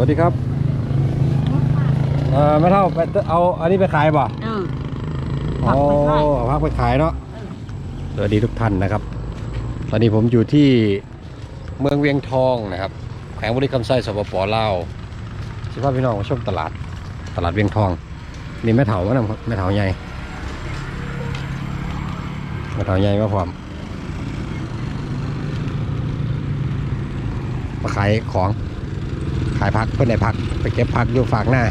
วัสดีครับเออไม่เท่าไปเอาอันนี้ไปขายป่ะเอออ๋อเอาพักไปขายเนาะสวัสดีทุกท่านนะครับ ตอนนี้ผมอยู่ที่เมืองเวียงทองนะครับแขวงบุรีคำไส้สปปลาวสิพาพี่น้องมาชมตลาดตลาดเวียงทองนี่แม่เถามานำครับแม่เถาใหญ่แม่เถาใหญ่มาพร้อมมาขายของ ขายพักเพื่อนได้พัก ไปเก็บพักอยู่ฝากหน้า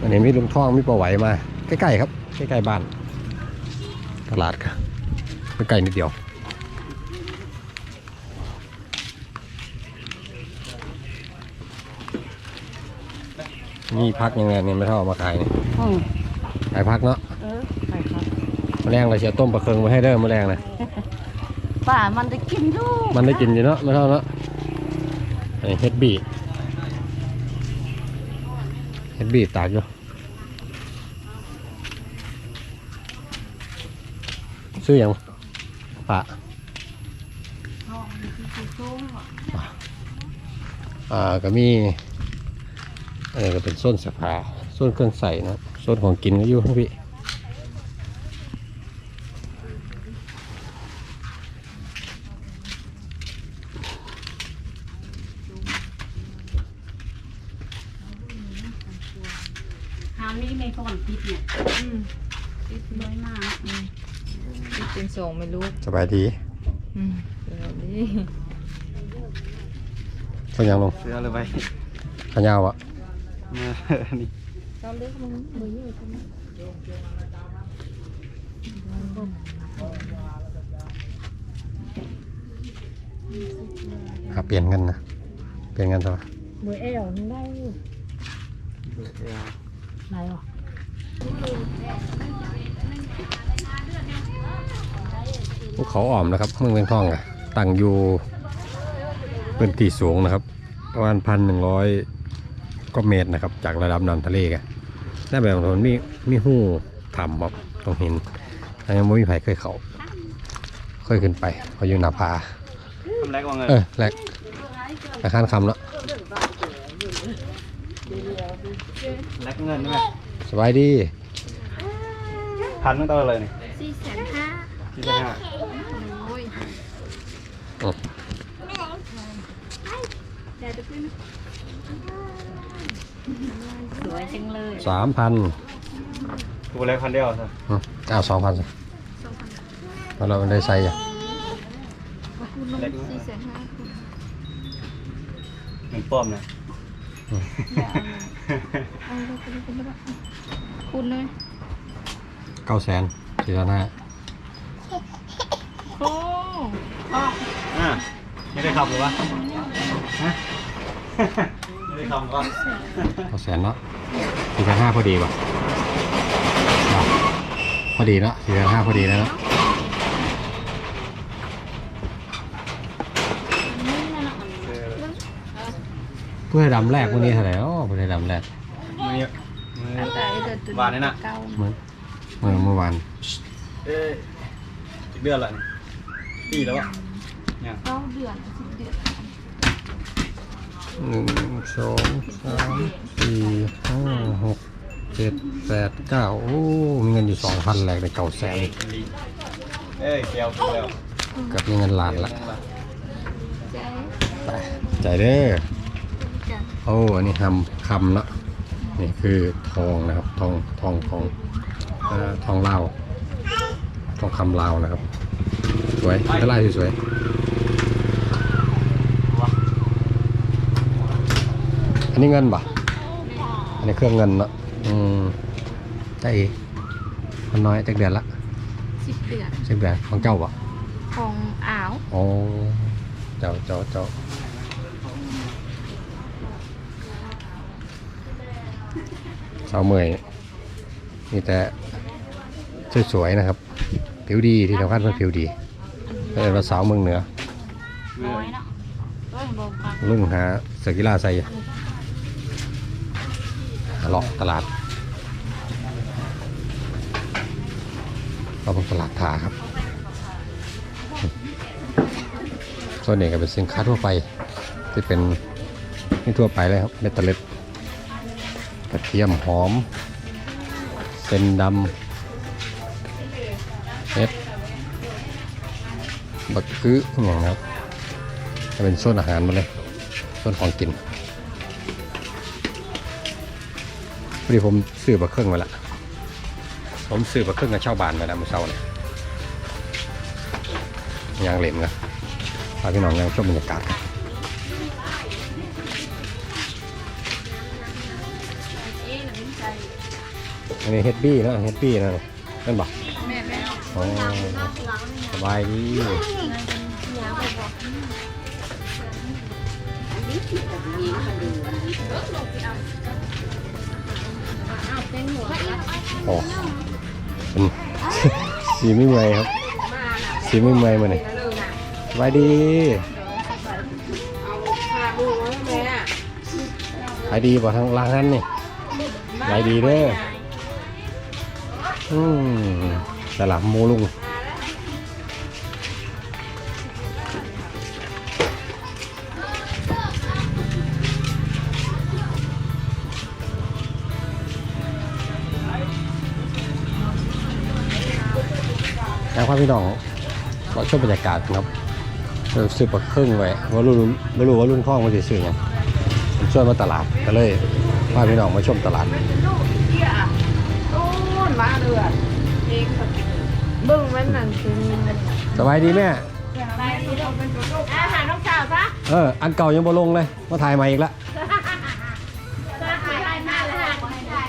อันนี้มีลุงท่องมีปลาไหวมา ใกล้ๆครับ ใกล้ๆบ้าน ตลาดครับใกล้ๆนิดเดียวนี่พักยังไงเนี่ยไม่เท่าเอามาขายนี่อืมขายพักเนาะเออไปครับแมลงเราเสียต้มปลาเคืองมาให้เด้อแมลงนะ ป่ามันได้กินอยู่มันได้กินอยู่เนาะไม่เท่าเนาะอันนี้เฮ็ดบีเฮ็ดบีตากอยู่ซื้ออย่างปะอ่าก็มีอันนี้ก็เป็นโซนสื้อผ้นเครื่องใส่นะครับโซนของกินก็อยู่ข้งพี่ หานี่ไม่ก่อนปิดเนี่ยอืมปิดน้อยมากอืมที่เป็นส่งไม่รู้สบายดีอืมเดี๋ยวนี้เขายังลงเสื้อเลยไปขายาวอะมานี่เราเลือกมันมืออยู่ใช่ไหมหาเปลี่ยนกันนะ เปลี่ยนกันตัวมือเอวมันได้อยู่เสื้อ ไหนหรอภูเขาอ่อมนะครับเมืองเวียงทองอะตั้งอยู่พื้นที่สูงนะครับประมาณพันหนึ่งร้อยก็เมตรนะครับ จากระดับน้ำทะเลกันได้แบบถนนมีมีหู้ถ่ำแบบต้องเห็นแต่ยังไม่มีใครเคยเขาเคยขึ้นไปเขาอยู่หนาผาทำแรกว่าไงเออแรกอาคารคำแล้ว แรกเงินใช่ไหมสบายดีพันตั้งแต่เลยนี่สี่แสนห้าที่จะห้าโอ้ยอืมสวยจังเลยสามพันตัวแรกพันเดียวสิอ้าวสองพันสิแล้วเราได้ใส่อะคุณลงสี่แสนห้าเงินป้อมนะ เอาเลยคุณคุณได้ปะคุณเลยเก้าแสนสี่พันห้าโอ้อะไม่ได้ขับหรือวะฮะไม่ได้ขับหรอวะเก้าแสนเนาะสี่พันห้าพอดีป่ะอะพอดีเนาะสี่พันห้าพอดีแล้วเนาะเพื่อดำแรกวันนี้เท่าไหร่อ๋อเพื่อดำแรกมือนี้มือแต่เดือนตุลวานนี่น่ะ เก้าเมื่อเมื่อเมื่อวานเอ้ยอีกเดือนละนี่ปีแล้ววะเนี่ยเก้าเดือนสิบเดือนหนึ่งสองสามสี่ห้าหกเจ็ดแปดเก้าโอ้มีเงินอยู่สองพันแรกในเก้าแสนเอ้ยเกี่ยวเก็บมีเงินล้านละใจไปใจเด้อจ้ โอ้อันนี้ทำคำเนาะนี่คือทองนะครับ ทองทองของเอ่อทองลาวทองคำลาวนะครับ สวยก็ไล่สวยๆอันนี้เงินปะอันนี้เครื่องเงินเนาะอืมใจอีมันน้อยจักเดือนละสิบเดือนจักเดือนของเจ้าปะของอ่าวโอ้เจ้าเจ้าเจ้า สาวเมยมีแต่สวยๆนะครับ ผิวดีที่สำคัญเป็นผิวดีเป็นภาษาวเมืองเหนือน้อยเนาะเอ้ยบอกกันลุ่งหาเสกีฬาใส่หลาะตลาดเราเป็นตลาดถาครับส่วนนี้ก็เป็นสินค้าทั่วไปที่เป็นนี่ทั่วไปเลยครับเม็ดเตล็ด ระเทียมหอม เส้นดำเม็ดบักคืออย่างครับจะเป็นส่วนอาหารมาเลยส่วนของกินพอดีผมซื้อบักเครื่องมาละผมซื้อบักเครื่องกับชาวบ้านมาแล้วเมื่อเช้าเนี่ยยางเหลมนะพาพี่น้องยังชมบรรยากาศกัน อันนี้เฮดบี้นะเฮดบี้นะนั่นบอกแม่แม่อ๋อสบายดีโอ้เป็นสีไม่เมื่อยครับ สีไม่เมื่อยมาเลยสบายดีขายดีป่ะทางร้านนั้นนี่ขายดีเด้อ อืมตลาดโมลุงแล้วพ่อพี่น้องเราชมบรรยากาศครับเราซื้อปลาครึ่งไว้ว่ารุ่นไม่รู้ว่ารุ่นข้องมันจะซื้อไงช่วยมาตลาดก็เลยพาพี่น้องมาชมตลาด เบิ่งมันนั่นคือสบายดีแม่อาหารน้องสาวซะเออ อันเก่ายังบ่ลงเลย มาถ่ายใหม่อีกละถ่ายถ่ายมาเลยถ่าย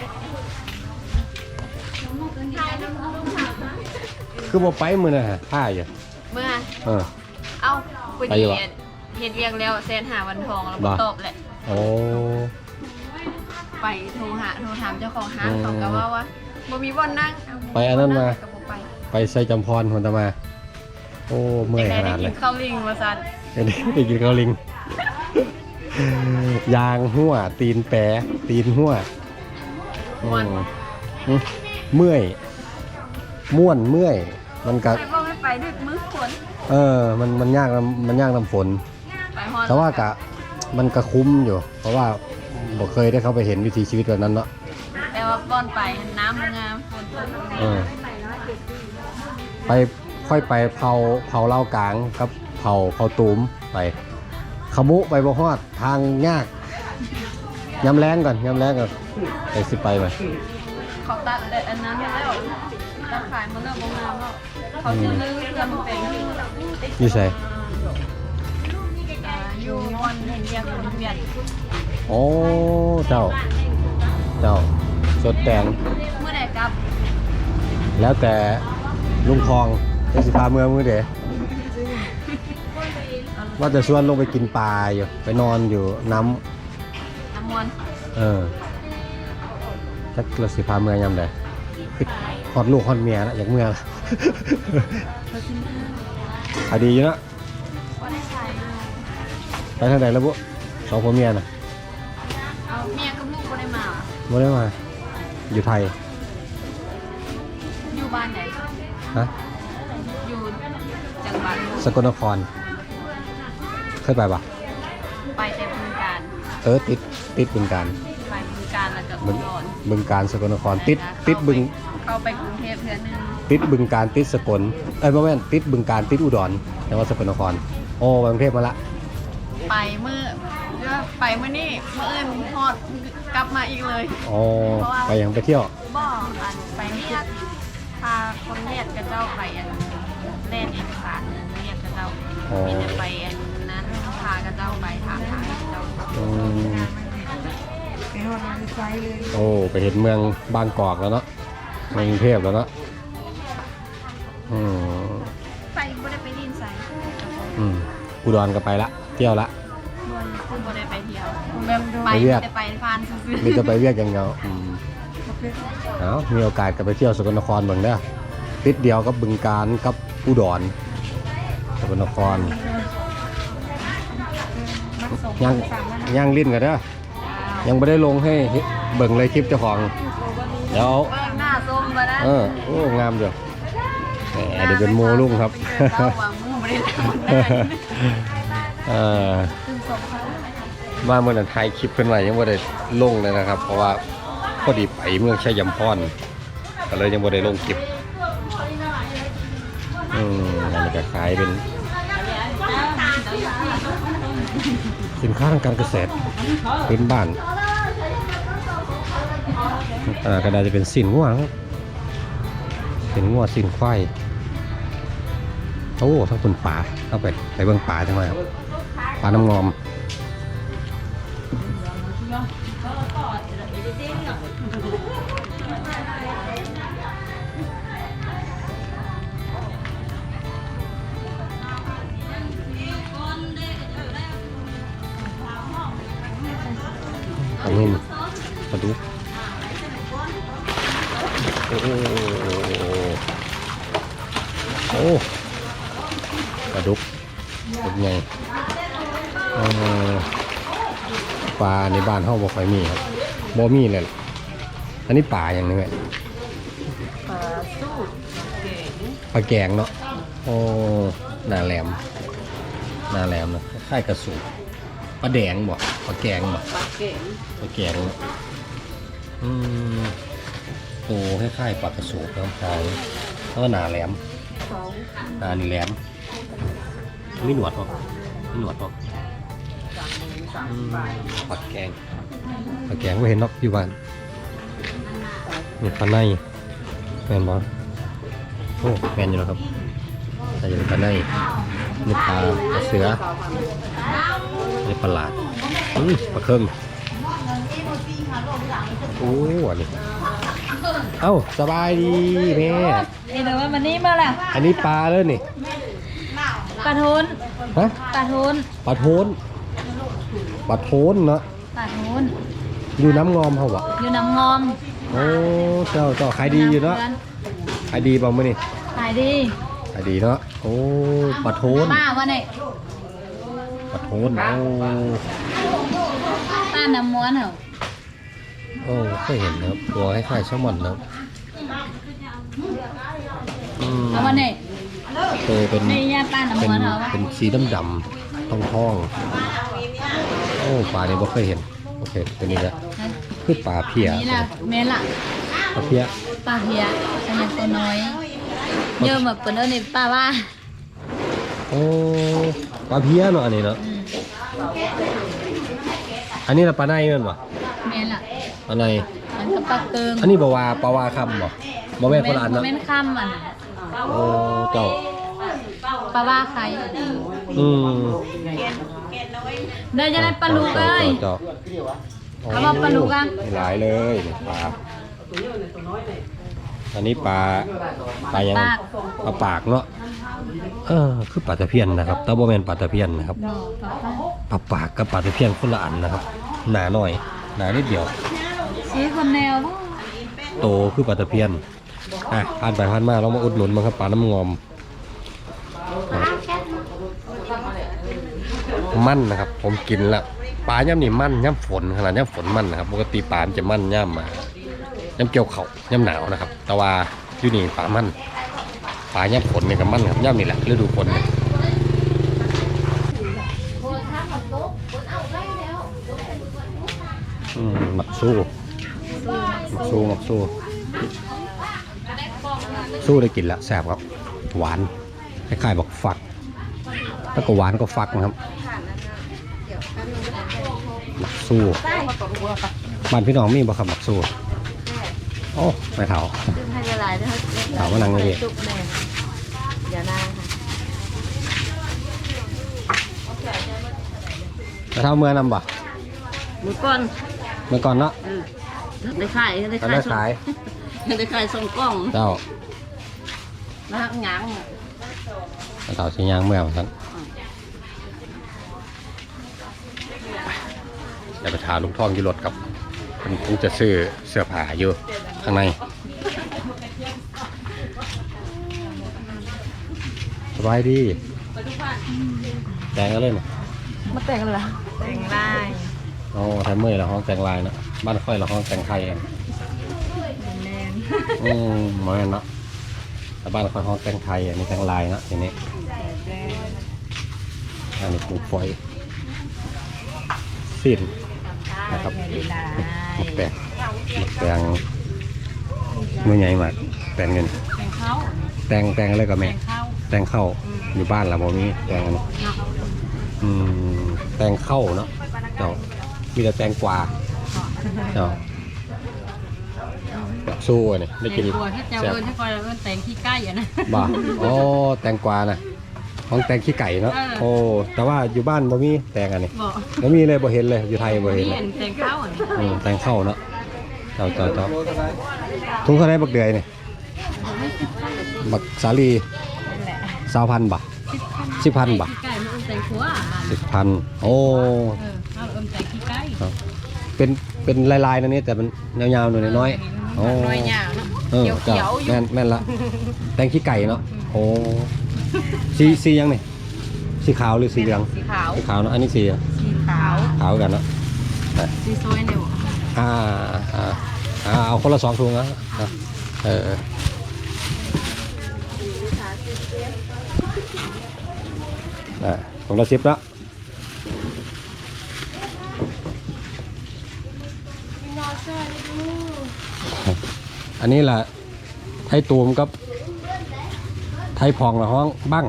คือบ่ไปมือน่ะฮะท่าอยู่เมื่อ เออ เอาไปไปอยู่ดีวะเฮ็ดเรียงแล้วเซนหาวันทองแล้วบ่บ่ตอบแหละ โอ้ ไปโทรหาโทรถามเจ้าของห้างอืมเขาก็ว่าว่า บ่มีบ่อนนั่งไปอันนั้นมาก็บ่ไปไปใส่จำพรคนตะมา โอ้เมื่อยได้ขได้นาดเลกิยนข้าวลิงว่าซั่นได้ได้กินข้าวลิง ยางหัวตีนแปรตีนหัวอืมอืมเมื่อย ม่วนเมื่อย มันก็ไปบ่ไม่ไปดึกมื้อฝนเออ มัน มันยากน้ำมันยากน้ำฝน ไปฮอดแต่ว่ากะ มันก็คุ้มอยู่ เพราะว่าบ่เคยได้เข้าไปเห็นวิถีชีวิตแบบนั้นเนาะแต่ ว่าบ่อนไปน้ำมันงามฝนตกเออไปค่อยไปเผาเผาเล่ากลางกับเผาเผาตูมไป ขมุไปบ่ฮอดทางยากยำแรงก่อนยำแรงก่อนไปสิไปไปเขาตัดแต่อันนั้นแล้วตัดขายมันเริ่มบ่งามแล้วเขาสิลื้อเพื่อมันเป็นอยู่นี่ใส่อ่าอยู่วันเห็นเรียกอยู่เวียนโอ้เจ้า เจ้า สดแตงเมื่อใดกลับแล้วแต่ลุงทองเป็นสิพาเมืองมือเด๋ว่าจะชวนลงไปกินปลาอยู่ ไปนอนอยู่น้ำน้ำมวนเออจักเราสิพาเมืองยำได้คือฮอดลูกฮอดเมียแล้วอยากเมื่อละอดีอยู่เนอะก็ได้ใส่ไปทางไหนแล้วบุสองผัวเมียน่ะเอาเมียกับลูกก็ได้มาเหรอไม่ได้มา อยู่ไทย อยู่บ้านไหนฮะ อยู่จังหวัดสกลนคร เคยไปปะไปแต่บึงการเออ ติด ติดบึงการไปบึงการแล้วก็บึอุงดรบึงการสกลนคร ติด ติดบึง เข้าไปกรุงเทพเทื่อนึงติดบึงการติดสกล เอ้ยไม่แม่นติดบึงการติดอุดรแต่ว่าสกลนคร โอ้ไปกรุงเทพมาละ ไปเมื่อ เดี๋ยวไปเมื่อนี่เมื่ออื่นฮอดกลับมาอีกเลยอ๋อไปยังไปเที่ยวบ่อันไปเรียกพาคนเรียกกับเจ้าไปอันเล่นเอกสารเรียกกับเจ้าอ๋อมีแต่ไปอันนั้นพากับเจ้าไปถามทางกับเจ้าอืมโอ้ไปเห็นเมืองบางกอกแล้วเนาะเมืองกรุงเทพแล้วเนาะอืมไปบ่ได้ไปดินใส่อืมอุดรก็ไปละเที่ยวละ แบบไปไปเรียกแต่ไปฟานซื่อมีจะไปเวียกอย่างเดียวอืมเอามีโอกาสก็ไปเที่ยวสกลนครเบิ่งเด้อติดเดียวกับบึงการกับอุดรสกลนครยังยังลิ้นกันเด้อยังไม่ได้ลงให้เบิ่งเลยคลิปเจ้าของเดี๋ยวๆเบิ่งหน้าส้มบ่นะเออโอ้งามเดียวแหมเดี๋ยวเป็นโมลุ่งครับเจ้าว่าหมู่ไม่ได้ล้างมันได้เออ มาเมื่อนั้นถ่ายคลิปขึ้นมายังไม่ได้ลงเลยนะครับ เพราะว่าพอดีไปเมืองชัยยำพรก็เลยยังไม่ได้ลงคลิปอืมอันนี้ก็ขายเป็นสินค้าทางการเกษตรพื้นบ้านอ่าก็น่าจะเป็นสินงัวนะครับสินงัวสินควายโอ้ทั้งคนป่าเข้าไปไปเบื้องป่าจังเลยครับป่าน้ำงอม อันนี้ปลาดุกโอ้โหโอ้ปลาดุกเป็นไงเอ่อ ปลาในบ้านเฮาบ่ค่อยมีครับบ่มีเลยล่ะอันนี้ปลาอย่างนี้แหละปลาสู้เก่งปลาแกงเนาะโอ้หนาแหลมหนาแหลมนะคล้ายกระสูบปลาแดงบ่ปลาแกงบ่ปลาเก่งปลาแกงเนอะอืมโตคล้ายๆปลากระสูบน้ำชายแล้วก็หนาแหลมเขาหนานี่แหลมมีหนวดป่ะมีหนวดป่ะ สามอืมปลาปลาแกงปลาแกงไม่เห็นนกอยู่บ้านนี่ปลาในแมนบอโอ้แมนอยู่แล้วครับแต่จะเป็นปลาในนี่ปลาปลาเสือนี่ปลาหลาดอุ้ยปลาเครื่องโอ้อันนี้เอ้าสบายดีแม่นี่แต่ว่ามันนี่มาละอันนี้ปลาเลยนี่ปลาโทนฮะปลาโทนปลาโทน ปลาโทนเนาะปลาโทนอยู่น้ำงอมเขาบ่อยู่น้ำงอมโอ้เจ้าเจ้าขายดีอยู่เนาะขายดีป่ะมื้อนี่ขายดีขายดีเนาะโอ้ปลาโทนป้าว่าเนี่ยปลาโทนโอ้ป้าน้ำม้วนเหรอโอ้เคยเห็นนะครับตัวคล้ายๆแซลมอนนะครับอืมเอาว่าเนี่ยตัวเป็นนี่ย่าป้าน้ำเป็นม้วนเหรอเป็นสีดำดำๆทองทองๆโอ้ปลาเนี่ยบ่เคยเห็นโอเคตัวนี้นะคือปลาเพียนี่ล่ะแม่ล่ะปลาเพียป้าเพียขนาดตัวน้อยเยอะแบบเปิ้นเอิ้นนี่ป้าว่าโอ้ปลาเพียเนาะอันนี้เนาะอืมอันนี้ละปลาในแม่นบ่แม่ล่ะปลาในมันก็ปลาเกิงอันนี้บ่ว่าปลาว่าคำบ่บ่แม่นคนละอันเนาะแม่นค่ำอันโอ้เจ้าปลาว่าใครอืม เดี๋ยวจะได้ปลาลูกเอ้ยเจ้าเอาว่าปลาลูกอะมีหลายเลยนี่ปลาอันนี้ปลาปลายังปากปลาปากเนาะเออคือปลาตะเพียนนะครับแต่บ่แม่นปลาตะเพียนนะครับดอกปลาป้าปลาปากกับปลาตะเพียนคนละอันนะครับ หนาหน่อย หนานิดเดียวซื้อคนแนวบ่โตคือปลาตะเพียนอะผ่านไปผ่านมาเรามาอุดหนุนมั้งครับปลาน้ำงอม มั่นนะครับ ผมกินละปลาย่ำนี่มั่นย่ำฝนขนาดย่ำฝนมั่นนะครับ ปกติปลาจะมั่นย่ำมาย่ำเกี่ยวเขาย่ำหนาวนะครับ แต่ว่าอยู่นี่ปลามั่นปลาย่ำฝนเนี่ยกับมั่นครับย่ำนี่แหละฤดูฝนเนี่ยหมักสู้หมักสู้หมักสู้สู้ได้กินล้วแซ่บครับ หวานคล้ายๆบอกฟัก แล้วก็หวานก็ฟักนะครับ หมักสู้บ้านพี่น้องมีบ่ครับหมักสู้โอ้ไม่เท่าซึ่งให้ละลายด้วยถามว่านั่งไงดีจุกแม่อย่านานค่ะไม่เท่าเมื่อนำบ่มือก้อนเมื่อก่อนเนาะเออได้ขายได้ตอนขายได้ขายได้ขายส่งกล้องเจ้านะฮะหงางไม่เท่าชิ้นยางเมื่อวันเดี๋ยวไปถามลุงทองอยู่รถครับผมคงจะซื้อเสื้อผ้าอยู่ข้างในสบายดีแดงก็เล่นมาแต่งกันเหรอแต่งได้โอ้ไทยเมย์เราห้องแต่งลายเนาะบ้านค่อยเราห้องแต่งไทยเองแมนอืมเหมือนเนาะแต่บ้านเขาห้องแตงไทยอันนี้แตงลายเนาะทีนี้อันนี้ปลูกฝอยสิ้น นะครับหมกแตงหมกแตงมือใหญ่มากแตงเงินแตงข้าวแตงแตงอะไรก็แตแม่งข้าวแตงเข้าอยู่บ้านเราบ่มีแตงอันนี้เนาะอืมแตงเข้าเนาะเจ้ามีแต่แตงกวาเจ้าแบบสู้อันนี้ได้แตกินงตัวที่เจ้าแซ่บเอิญที่คอยเอิญแตงขี้ไก่อะนะบ่าโอ้แตงกวานะ ของแตงขี้ไก่เนาะ เออ โอ้ แต่ว่าอยู่บ้านบ่มีแตงอันนี้บอกบ่มีเลยบ่เห็นเลย อยู่ไทยบ่เห็นนี่เลยอันแตงข้าวอันนี้อืมแตงเข้าเนาะเจ้าเจ้าเจ้าถุงเท่าไหรบักเดือยนี่บักสาลีสาวพันบ่สิบพันบ่ขี้ไก่มันเอิญแตงขัวสิบพันโอ้ เออข้าวเอิญแตงขี้ไก่เป็น เป็นลายๆนะนี่แต่มันยาวๆหน่อยน้อยๆโอ้ น้อยยาวเนาะเออเขียวเจ้าๆอยู่แม่นแม่นละ แตงขี้ไก่เนาะโอ้ สีสียังนี่สีขาวหรือสีเหลืองสีขาว สีขาวเนาะอันนี้สีสีขาว ขาวกันเนาะซีซอยเนี่ยบอกอ่าอ่าอ่าเอาคนละสองถุงนะอะเออเอออะถุงละสิบละอันนี้แหละไทยตูมกับ ไทยพองละห้องบ้าง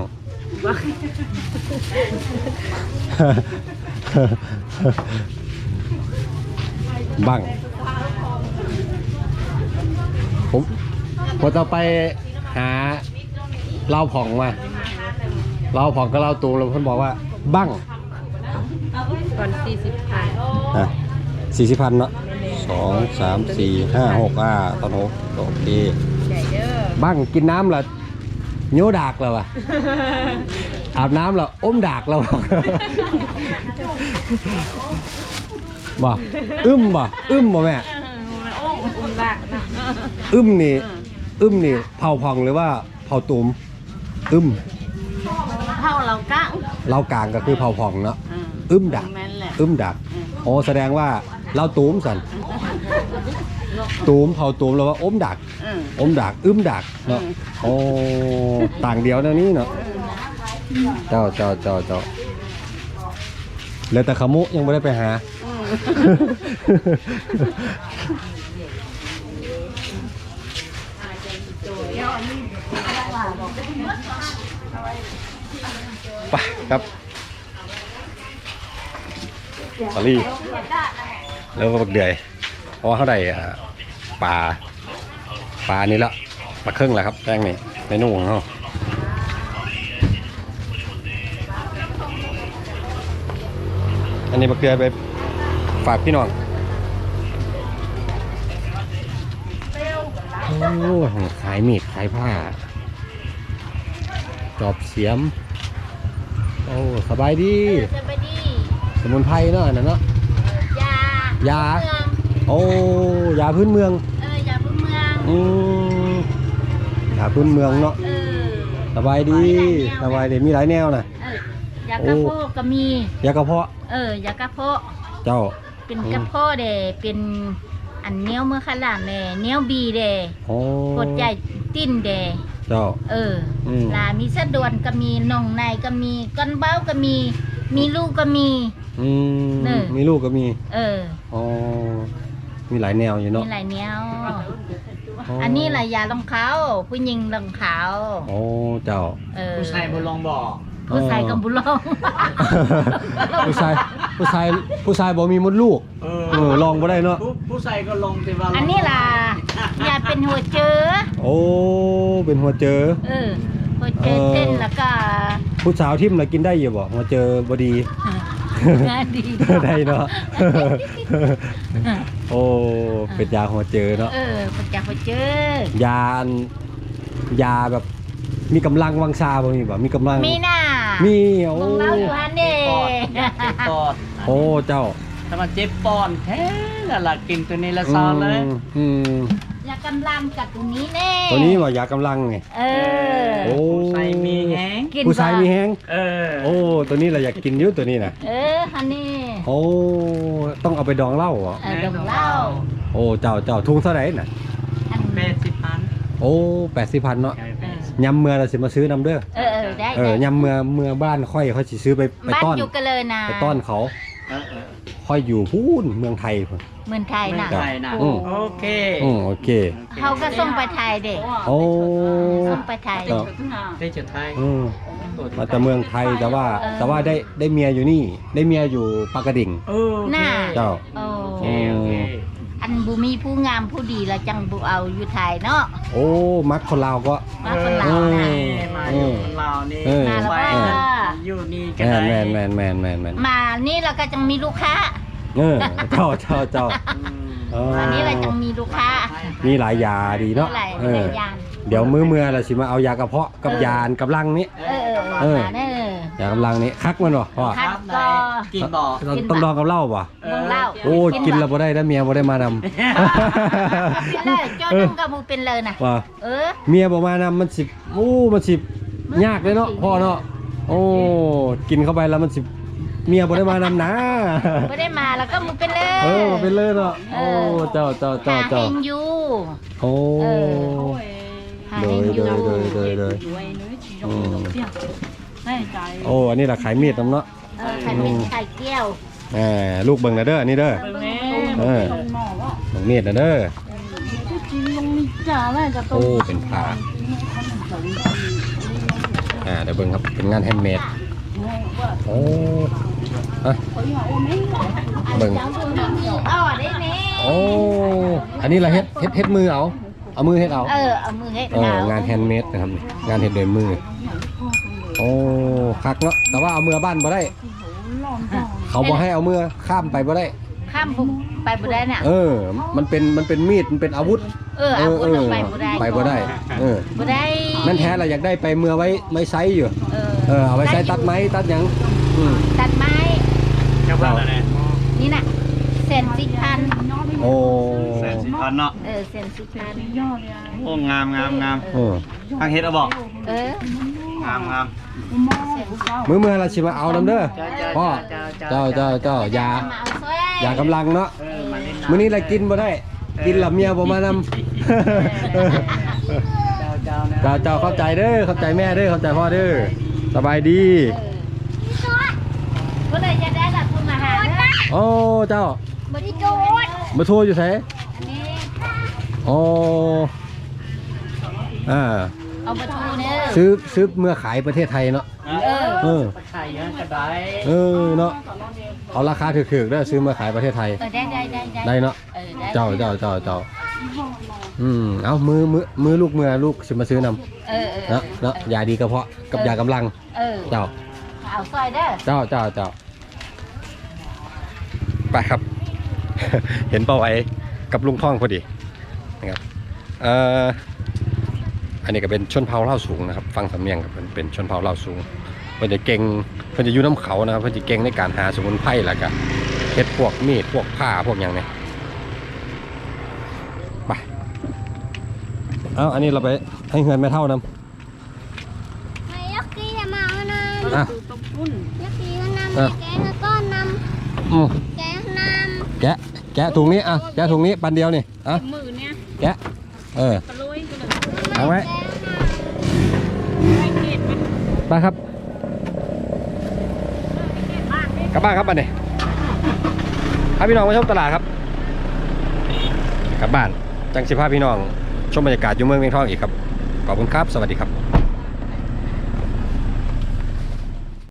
บ้างผมผมจะไปหาเหล้าผ่องมาเหล้าผ่องก็เหล้าตูมแล้วเพิ่นบอกว่า บ้างก่อนสี่สิบพันอะสี่สิบพันเนาะสองสามสี่ห้าหกอ่าตอนหกโอเคใหญ่เด้อบ้างกินน้ำละ โยดากแล้ววะอาบน้ำละอมดากแล้ววะบ่อึ้มบ่อึ้มบ่แม่อุ้มละนะอึ้มนี่อึ้มนี่เผาพองหรือว่าเผาตุมอึ้มเท่าเรากะเรากลางก็คือเผาพองเนาะเอออึ้มดักแม่นแหละอึ้มดักโอ้แสดงว่า เราตูมสันตูมเผาตูมแล้วว่าอมดักเอออมดักอึ้มดักเนาะโอ้ต่างเดียวนะนี่เนาะเจ้าเจ้าเจ้าเจ้าเหลยแต่ขมุยังไม่ได้ไปหาไปครับสาลี่ แล้วก็บักเดือยเพราะว่าเขาได้อ่าปลาปลานี่ละปลาเครื่องแหละครับแป้งนี่เมนูของเขาอันนี้บักเดือยไปฝากพี่น้องโอ้ขายมีดขายผ้า จอบเสียม โอ้สบายดีจะไปดี สมุนไพรเนาะอันนั่นเนาะยา ยา เมืองโอ้ยาพื้นเมือง เออยาพื้นเมือง อืมยาพื้นเมืองเนาะ เออ สบายดี สบายดี มีหลายแนวนะเออยากระโพกก็มี ยากระเพาะ เออยากระเพาะ เจ้า เป็นอืมกระเพาะเดเป็นอันเนี้ยวเมื่อขลามเดเนี้ยวบีเดโอ้กดใจติ้นเดเจ้า เอออมลามีสะดวนก็มีน่องในก็มีก้อนเบ้าก็มี มีลูกก็มี อืมเนอะมีลูกก็มีเออ อ๋อมีหลายแนวอยู่มีเนาะหลายเนี้ยวอ๋ออันนี้หลายยารองเขาผู้หญิงรองเขาโอ้เจ้า เออผู้ชายบนลองบอกผู้ชายกับบุญรอง ผู้ชายผู้ชายผู้ชายบอกมีมดลูก เออเออลองบ่ได้เนาะ ผู้ผู้ชายก็ลงแต่ว่าอันนี้ล่ะอย่าเป็นหัวเจอ โอ้ เป็นหัวเจอ เออหัวเจอเต้นแล้วก็ ผู้สาวทิมน่ะกินได้อยู่บ่หัวเจอบดี งานดี ได้เนาะ โอ้เป็นยาหัวเจอเนาะ เออมันจะหัวเจอยาอันยาแบบมีกำลังวังชาบ่มีบ่มีกำลัง มีน่ะมีโอ้มึงเล่าอยู่ฮันเด้ปอดอยากเจ็บปอดโอ้เจ้าถ้ามันเจ็บปอดแท้ละล่ะกินตัวนี้ละซอนเลยมอืมอย่า กำลังกับตรงนี้แน่ตัวนี้บ่ยากำลังไงเออโอ้ผู้ชายมีแฮงกินผู้ชายบ่มีแฮงเออโอ้ตัวนี้เราอยากกินอยู่ตัวนี้น่ะเออฮันนี่โอ้ต้องเอาไปดองเหล้าเหรอเออดมเหล้าโอ้เจ้าเจ้าทุงเท่าไหร่น่ะอันแปดสิบพันโอ้แปดสิบพันเนาะแปดสิบยำเมื่อเราสิมาซื้อนำเด้อเออเออได้เออยำเมื่อเมื่อบ้านค่อยเขาสิซื้อไปไปบ้านต้อนอยู่กันเลยนะไปต้อนเขา เออเออ ค่อยอยู่พูนเมืองไทยพุ่นเมืองไทยน่ะไม่ใช่นะอืมโอเคอืมโอเค เขาก็ส่งไปไทยเด็กโอ้ ส่งไปไทยเจ้าได้จุดไทยอืมมาแต่เมืองไทยแต่ว่าเออแต่ว่าได้ได้เมียอยู่นี่ ได้เมียอยู่ปากกระดิ่ง โอเคน่าเจ้า โอ้โอเคโอเคอันบุมีผู้งามผู้ดีแล้วจังบุเอาอยู่ไทยเนาะ โอ้ มักคนลาวก็ มาคนลาวนะมาอยู่คนลาวนี่เออ มาแล้วไปก็ อยู่นี่กันแมนได้แมนแมนแมนแมนแมนมานี่เราก็จังมีลูกค้าเออเจ้าเจ้าเจ้า อืมเอออันนี้เราจังมีลูกค้ามีหลายยาดีเนาะหลายเอหอลายอย่างเดี๋ยวมื้อเมื่อเราสิมาเอายากระเพาะกับยานกำลังนี้ เออเออเออ มาเด้อยากำลังนี้คักมันบ่พ่อครับก็กินบ่อ ต้องต้องดองกับเหล้าป่ะเบิ่งเหล้าโอ้กินแล้วบ่ได้แล้วเมียบ่ได้มานำ เป็นเลยเจ้านุ่งกับมูเป็นเลยนะว่าเออ เมียบ่มานำมันสิโอ้มันสิยากเลยเนาะพ่อเนาะ โอ้ กินเข้าไปแล้วมันสิ เมียบ่ได้มานำนะ ไม่ได้มาแล้วก็มูเป็นเลยเออบ่เป็นเลยเนาะโอ้เจ้าเจ้าเจ้าหาเจ้าเองอยู่โอ้เออหาโดเอยงอยู่โดยโดยโดยอืมแน่ใจโอ้ อันนี้ล่ะขายมีดนำเนาะเออไข่เป็นไข่แก้วแหมลูกเบิ่งนะเด้ออันนี้เด้อเป็นแม่เออตรงหม้อว่าของมีดนะเด้อที่จริงลงนี่จ่าแม่จะตรงโอ้ เป็นผ้า อ่าเดี๋ยวเบิ่งครับเป็นงานแฮนด์เมดโอ้อะเบิ่งเจ้าดูนี่อ๋อได้แน่โอ้อันนี้เราเฮ็ดเฮ็ดเฮ็ดมือเอาเอามือเฮ็ดเอาเออเอามือให้เอองานแฮนด์เมดนะครับงานเฮ็ดโดวยมือโอ้คักเนาะแต่ว่าเอามือบ้านบ่ได้ เขาบ่ให้เอามือข้ามไปบ่ได้ ข้ามบุกไปบ่ได้น่ะ เออ มันเป็นมันเป็นมีดมันเป็นอาวุธเออเอาคนลงไปบ่ได้ไปบ่ได้ เออบ่ได้นั่นแท้เราอยากได้ไปเมื่อไว้ไว้ไซส์อยู่ เออเออเอาไว้ไซส์ตัดไม้ตัดหยังอืมตัดไม้เจ้าบ้านอะไรนี่น่ะเซนสิพันโอ้แสนสิบพันเนาะเออเซนสิพันโอ้งามงามงามเออทางเฮ็ดเอาบอกเอองามงามมือเมื่อเราชิมาเอานำเด้อพ่อเจ้าเจ้าเจ้าอย่ามาเอาซวยอย่ากำลังเนาะเออมาเล่นมื้อนี้เรากินบ่ได้ กินและเมียบ่มานำ เจ้าเจ้านะเจ้าเจ้าเข้าใจเด้อเข้าใจแม่เด้อเข้าใจพ่อเด้อสบายดี ก็เลยจะได้ละคุณมาหาเด้อโอ้เจ้าบ่ได้โดดมาทัวร์อยู่ไสนี่โอ้อ่าเอามาทูเด้อซื้อซื้อเมื่อขายประเทศไทยเนาะเออเออ ไปขายเยอะก็ได้เออเนาะ เอาราคาถูกๆเด้อซื้อมาขายประเทศไทย เออได้ได้ได้ได้เนาะ เออได้เจ้าเจ้าเจ้าเจ้าอืม เอามือมือมือลูกเมื่อลูกสิมาซื้อนำเออเออเนาะเนาะยาดีกระเพาะกับยากำลัง เออเจ้า เอาซอยเด้อเจ้าเจ้าเจ้าไปครับ เห็นเป้าไว้กับลุงท่องพอดีนะครับเอ่ออันนี้ก็เป็นชนเผ่าเล่าวสูงนะครับ ฟังสำเนียงครับเป็นเป็นชนเผ่าเล่าวสูง เพิ่นจะเก่งเพิ่นจะอยู่น้ำเขานะครับเพิ่นจะเก่งในการหาสมุนไพรแล้วก็เฮ็ดพวกมีดพวกผ้าพวกอย่างเนี้ยไปเอาอันนี้เราไปให้เงินไม่เท่านำไม่ยักกี้จะมาเอานอะตบปุ้นำยักกี้ก็นำอะแกก็ก้อนนอืมำแกนแกะแกะถุงนี้อะแกะถุงนี้ปันเดียวนี่อะมือเนี่ยแกะเออ กระโลยกระโลยำเอาไว้ไม่เกตมันไปครับกลั บ้างครับบันนี้พาพี่น้องมาชมตลาดครับกลับบ้านจังสิพาพี่น้องชมบรรยากาศอยู่เมืองเวียงทองอีกครับขอบคุณครับ สวัสดีครับ